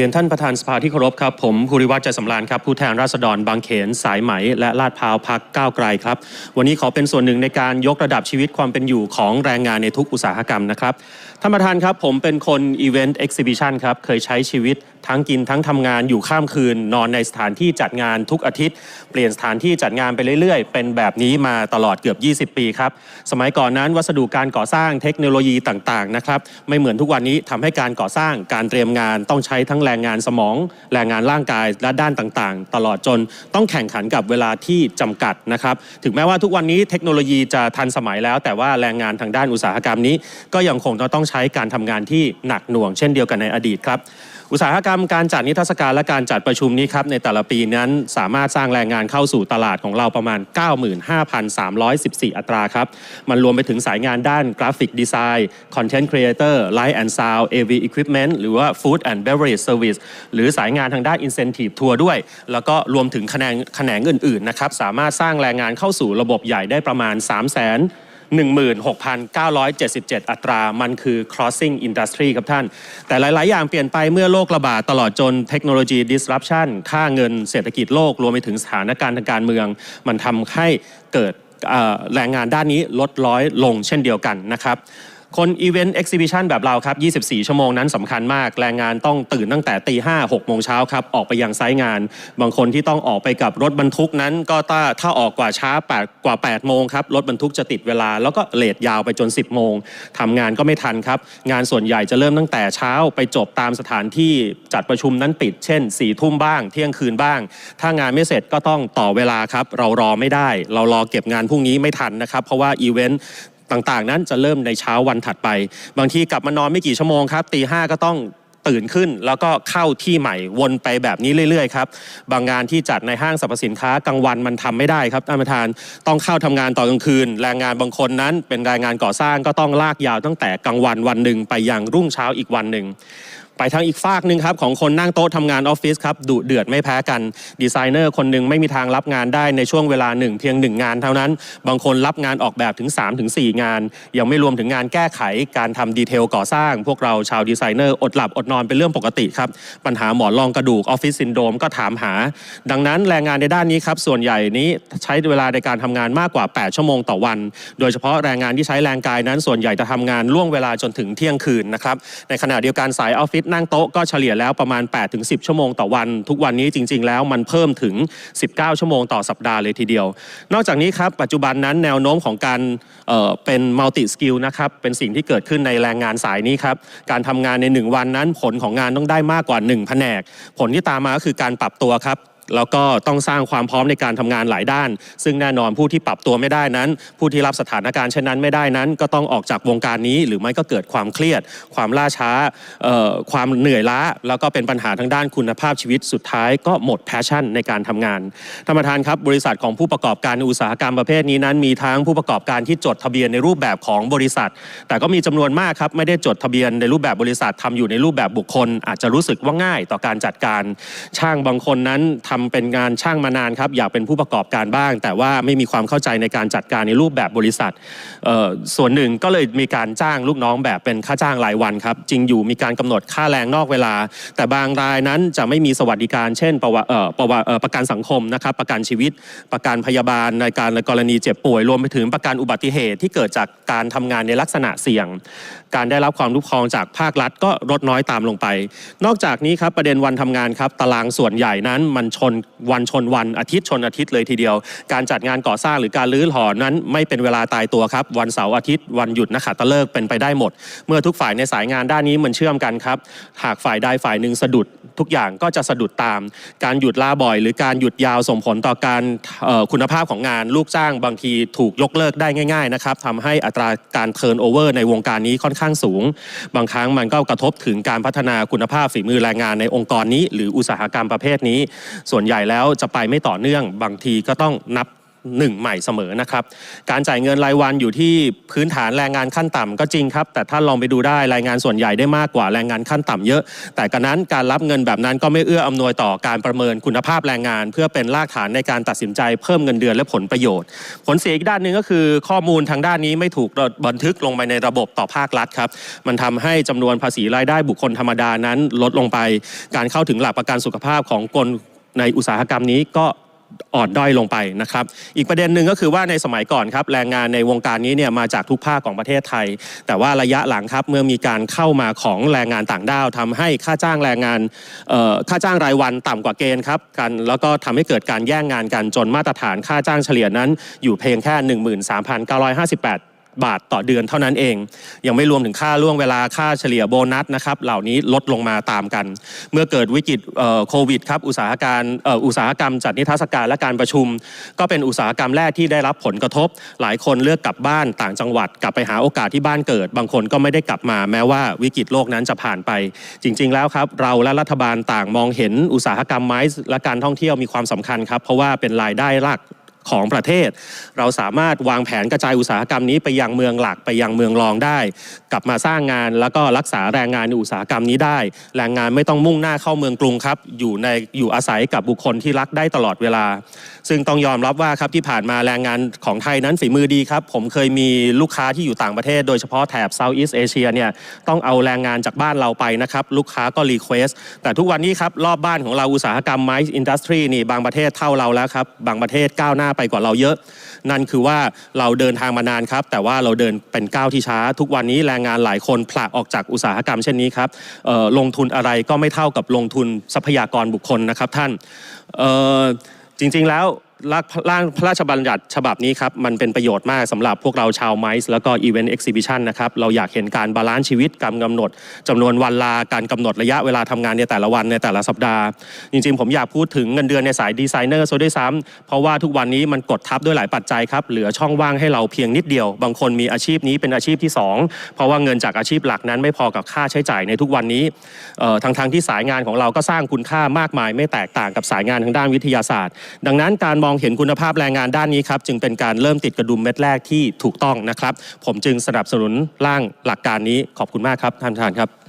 รียนท่านประธานสภาที่เคารพครับ ผมภูริวัฒน์ใจสำรานครับ ผู้แทนราษฎรบางเขนสายไหม และลาดพร้าวพักก้าวไกลครับ วันนี้ขอเป็นส่วนหนึ่งในการยกระดับชีวิตความเป็นอยู่ของแรงงานในทุกอุตสาหกรรมนะครับ ท่านประธานครับ ผมเป็นคนอีเวนต์เอ็กซิบิชันครับ เคยใช้ชีวิตทั้งกินทั้งทำงานอยู่ข้ามคืน นอนในสถานที่จัดงานทุกอาทิตย์ เปลี่ยนสถานที่จัดงานไปเรื่อยๆ เป็นแบบนี้มาตลอดเกือบ 20 ปีครับ สมัยก่อนนั้นวัสดุการก่อสร้างเทคโนโลยีต่างๆนะครับไม่เหมือนทุกวันนี้ทำให้การก่อสร้างการเตรียมงานต้องใช้ทั้งแรงงานสมอง แรงงานร่างกายและด้านต่างๆ ตลอดจนต้องแข่งขันกับเวลาที่จำกัดนะครับถึงแม้ว่าทุกวันนี้เทคโนโลยีจะทันสมัยแล้ว แต่ว่าแรงงานทางด้านอุตสาหกรรมนี้ก็ยังคงต้องใช้การทำงานที่หนักหน่วงเช่นเดียวกันในอดีตครับอุตสาหกรรมการจัดนิทรรศการและการจัดประชุมนี้ครับในแต่ละปีนั้นสามารถสร้างแรงงานเข้าสู่ตลาดของเราประมาณ 95,314 อัตราครับ มันรวมไปถึงสายงานด้านกราฟิกดีไซน์คอนเทนต์ครีเอเตอร์ไลท์แอนด์ซาวด์ AV Equipment หรือว่า Food and Beverage Service หรือสายงานทางด้าน Incentive Tour ด้วย แล้วก็รวมถึงแขนงแขนงอื่นๆนะครับสามารถสร้างแรงงานเข้าสู่ระบบใหญ่ได้ประมาณ 3 0 0 0 0 16,977 อัตรา มันคือ crossing industry ครับท่าน แต่หลาย ๆ อย่างเปลี่ยนไปเมื่อโรคระบาดตลอดจนเทคโนโลยี disruption ค่าเงินเศรษฐกิจโลก รวมไปถึงสถานการณ์ทางการเมือง มันทำให้เกิดแรงงานด้านนี้ลดร้อยลงเช่นเดียวกันนะครับ คนอีเวนต์เอ็กซิบิชันแบบเราครับ 24 ชั่วโมงนั้นสำคัญมาก แรงงานต้องตื่นตั้งแต่ตีห้าหกโมงเช้าครับ ออกไปยังไซต์งาน บางคนที่ต้องออกไปกับรถบรรทุกนั้น ก็ถ้าถ้าออกกว่าช้าแปดกว่า 8 โมงครับ รถบรรทุกจะติดเวลา แล้วก็เลทยาวไปจน 10 โมงทำงานก็ไม่ทันครับ งานส่วนใหญ่จะเริ่มตั้งแต่เช้าไปจบตามสถานที่จัดประชุมนั้นปิด เช่น4ี่ทุ่มบ้าง เที่ยงคืนบ้าง ถ้างานไม่เสร็จก็ต้องต่อเวลาครับ เรารอไม่ได้ เรารอเก็บงานพรุ่งนี้ไม่ทันนะครับ เพราะว่าอีเวนต์ ต่างๆ นั้นจะเริ่มในเช้าวันถัดไป บางทีกลับมานอนไม่กี่ชั่วโมงครับตีห้าก็ต้องตื่นขึ้นแล้วก็เข้าที่ใหม่วนไปแบบนี้เรื่อยๆครับบางงานที่จัดในห้างสรรพสินค้ากลางวันมันทำไม่ได้ครับท่านประธานต้องเข้าทำงานต่อกลางคืน แรงงานบางคนนั้นเป็นแรงงานก่อสร้างก็ต้องลากยาวตั้งแต่กลางวันวันหนึ่งไปยังรุ่งเช้าอีกวันหนึ่ง ไปทางอีกฝากหนึ่งครับของคนนั่งโต๊ะทำงานออฟฟิศครับดุเดือดไม่แพ้กัน ดีไซเนอร์คนหนึ่งไม่มีทางรับงานได้ในช่วงเวลาหนึ่งเพียงหนึ่งงานเท่านั้น บางคนรับงานออกแบบถึง3-4ถึง4งาน ยังไม่รวมถึงงานแก้ไขการทำดีเทลก่อสร้าง พวกเราชาวดีไซเนอร์อดหลับอดนอนเป็นเรื่องปกติครับ ปัญหาหมอนรองกระดูกออฟฟิศซินโดมก็ถามหา ดังนั้นแรงงานในด้านนี้ครับส่วนใหญ่นี้ใช้เวลาในการทำงานมากกว่า 8 ชั่วโมงต่อวัน โดยเฉพาะแรงงานที่ใช้แรงกายนั้นส่วนใหญ่จะทำงานล่วงเวลาจนถึงเที่ยงคืนนะครับในขณะเดียวกันสายออฟฟิศนั่งโต๊ะก็เฉลี่ยแล้วประมาณ 8-10 ชั่วโมงต่อวัน ทุกวันนี้จริง ๆ แล้วมันเพิ่มถึง 19 ชั่วโมงต่อสัปดาห์เลยทีเดียว นอกจากนี้ครับปัจจุบันนั้นแนวโน้มของการเเป็นมัลติสกิลนะครับเป็นสิ่งที่เกิดขึ้นในแรงงานสายนี้ครับการทำงานใน 1 วันนั้นผลของงานต้องได้มากกว่า1แผนก ผลที่ตามมาก็คือการปรับตัวครับ แล้วก็ต้องสร้างความพร้อมในการทำงานหลายด้าน ซึ่งแน่นอนผู้ที่ปรับตัวไม่ได้นั้น ผู้ที่รับสถานการณ์เช่นนั้นไม่ได้นั้น ก็ต้องออกจากวงการนี้ หรือไม่ก็เกิดความเครียด ความล่าช้าความเหนื่อยล้า แล้วก็เป็นปัญหาทางด้านคุณภาพชีวิตสุดท้ายก็หมดแพชชั่นในการทำงานท่านประธานครับบริษัทของผู้ประกอบการในอุตสาหกรรมประเภทนี้นั้น มีทั้งผู้ประกอบการที่จดทะเบียนในรูปแบบของบริษัท แต่ก็มีจำนวนมากครับไม่ได้จดทะเบียนในรูปแบบบริษัททำอยู่ในรูปแบบบุคคล อาจจะรู้สึกว่าง่ายต่อการจัดการ ช่างบางคนนั้นทำเป็นงานช่างมานานครับอยากเป็นผู้ประกอบการบ้าง แต่ว่าไม่มีความเข้าใจในการจัดการในรูปแบบบริษัท ส่วนหนึ่งก็เลยมีการจ้างลูกน้องแบบเป็นค่าจ้างรายวันครับจริงอยู่มีการกำหนดค่าแรงนอกเวลา แต่บางรายนั้นจะไม่มีสวัสดิการ เช่นประวะประะประกันสังคมนะครับประกันชีวิตประกันพยาบาลในการกรณีเจ็บป่วย รวมไปถึงประกันอุบัติเหตุที่เกิดจากการทำงานในลักษณะเสี่ยง การได้รับความคุ้ครองจากภาครัฐก็ลดน้อยตามลงไป นอกจากนี้ครับประเด็นวันทำงานครับตารางส่วนใหญ่นั้นมันชนวันชนวันอาทิตย์ชนอาทิตย์เลยทีเดียว การจัดงานก่อสร้างหรือการรื้อถอนั้นไม่เป็นเวลาตายตัวครับ วันเสาร์อาทิตย์วันหยุดนักขัตฤกษ์เป็นไปได้หมด เมื่อทุกฝ่ายในสายงานด้านนี้มันเชื่อมกันครับ หากฝ่ายใดฝ่ายหนึ่งสะดุดทุกอย่างก็จะสะดุดตาม การหยุดลาบ่อย หรือการหยุดยาวส่งผลต่อการคุณภาพของงานลูกจ้างบางทีถูกยกเลิกได้ง่ายๆนะครับทำให้อัตราการเทิร์นโอเวอร์ในวงการนี้ค่อนข้างสูง บางครั้งมันก็กระทบถึงการพัฒนาคุณภาพฝีมือแรงงานในองค์กรนี้ หรืออุตสาหกรรมประเภทนี้ส่วนนใหญ่แล้วจะไปไม่ต่อเนื่อง บางทีก็ต้องนับหนึ่งใหม่เสมอนะครับ การจ่ายเงินรายวันอยู่ที่พื้นฐานแรงงานขั้นต่ำก็จริงครับ แต่ท่าลองไปดูได้แรงงานส่วนใหญ่ได้มากกว่าแรงงานขั้นต่ำเยอะ แต่กันนั้นการรับเงินแบบนั้นก็ไม่เอื้ออำนวยต่อการประเมินคุณภาพแรงงาน เพื่อเป็นรากฐานในการตัดสินใจเพิ่มเงินเดือนและผลประโยชน์ ผลเสียอีกด้านหนึ่งก็คือ ข้อมูลทางด้านนี้ไม่ถูกบันทึกลงไปในระบบต่อภาครัฐครับ มันทำให้จำนวนภาษีรายได้บุคคลธรรมดานั้นลดลงไป การเข้าถึงหลักประกันสุขภาพของคน ในอุตสาหกรรมนี้ก็อ่อนด้อยลงไปนะครับ อีกประเด็นหนึ่งก็คือว่าในสมัยก่อนครับแรงงานในวงการนี้เนี่ยมาจากทุกภาคของประเทศไทย แต่ว่าระยะหลังครับเมื่อมีการเข้ามาของแรงงานต่างด้าวทำให้ค่าจ้างแรงงานค่าจ้างรายวันต่ำกว่าเกณฑ์ครับกันแล้วก็ทำให้เกิดการแย่งงานกันจนมาตรฐานค่าจ้างเฉลี่ยนั้นอยู่เพียงแค่ 13,958 บาทต่อเดือนเท่านั้นเอง ยังไม่รวมถึงค่าล่วงเวลาค่าเฉลี่ยโบนัสนะครับเหล่านี้ลดลงมาตามกัน เมื่อเกิดวิกฤตโควิดครับอุตสาหการอุตสาหกรรมจัดนิทรรศการและการประชุม ก็เป็นอุตสาหกรรมแรกที่ได้รับผลกระทบ หลายคนเลือกกลับบ้านต่างจังหวัด กลับไปหาโอกาสที่บ้านเกิด บางคนก็ไม่ได้กลับมาแม้ว่าวิกฤตโลกนั้นจะผ่านไป จริง ๆ แล้วครับเราและรัฐบาลต่างมองเห็นอุตสาหกรรมไม้และการท่องเที่ยวมีความสำคัญครับเพราะว่าเป็นรายได้หลัก ของประเทศ เราสามารถวางแผนกระจายอุตสาหกรรมนี้ไปยังเมืองหลักไปยังเมืองรองได้ กลับมาสร้างงานแล้วก็รักษาแรงงานในอุตสาหกรรมนี้ได้ แรงงานไม่ต้องมุ่งหน้าเข้าเมืองกรุงครับ อยู่ในอยู่อาศัยกับบุคคลที่รักได้ตลอดเวลา ซึ่งต้องยอมรับว่าครับที่ผ่านมาแรงงานของไทยนั้นฝีมือดีครับ ผมเคยมีลูกค้าที่อยู่ต่างประเทศ โดยเฉพาะแถบ Southeast Asia เนี่ยต้องเอาแรงงานจากบ้านเราไปนะครับลูกค้าก็รีเควสแต่ทุกวันนี้ครับรอบบ้านของเราอุตสาหกรรมไม้อินดัสทรีนี่บางประเทศเท่าเราแล้วครับบางประเทศก้าวหน้าไปกว่าเราเยอะ นั่นคือว่าเราเดินทางมานานครับ แต่ว่าเราเดินเป็นก้าวที่ช้า ทุกวันนี้แรงงานหลายคนผลักออกจากอุตสาหกรรมเช่นนี้ครับลงทุนอะไรก็ไม่เท่ากับลงทุนทรัพยากรบุคคลนะครับท่านจริงๆแล้ว ร่างร่างพระราชบัญญัติฉบับนี้ครับมันเป็นประโยชน์มากสำหรับพวกเราชาวไมซ์แล้วก็อีเวนต์เอ็กซิบิชันนะครับเราอยากเห็นการบาลานซ์ชีวิตการกำหนดจำนวนวันลาการกำหนดระยะเวลาทำงานในแต่ละวันในแต่ละสัปดาห์ จริงๆ ผมอยากพูดถึงเงินเดือนในสายดีไซเนอร์ซะด้วยซ้ำเพราะว่าทุกวันนี้มันกดทับด้วยหลายปัจจัยครับเหลือช่องว่างให้เราเพียงนิดเดียว บางคนมีอาชีพนี้เป็นอาชีพที่สองเพราะว่าเงินจากอาชีพหลักนั้นไม่พอกับค่าใช้จ่ายในทุกวันนี้เอ่อทั้งที่สายงานของเราก็สร้างคุณค่ามากมาย ไม่แตกต่างกับสายงานทางด้านวิทยาศาสตร์ ดังนั้นการมองเห็นคุณภาพแรงงานด้านนี้ครับจึงเป็นการเริ่มติดกระดุมเม็ดแรกที่ถูกต้องนะครับ ผมจึงสนับสนุนร่างหลักการนี้ขอบคุณมากครับท่านประธานครับ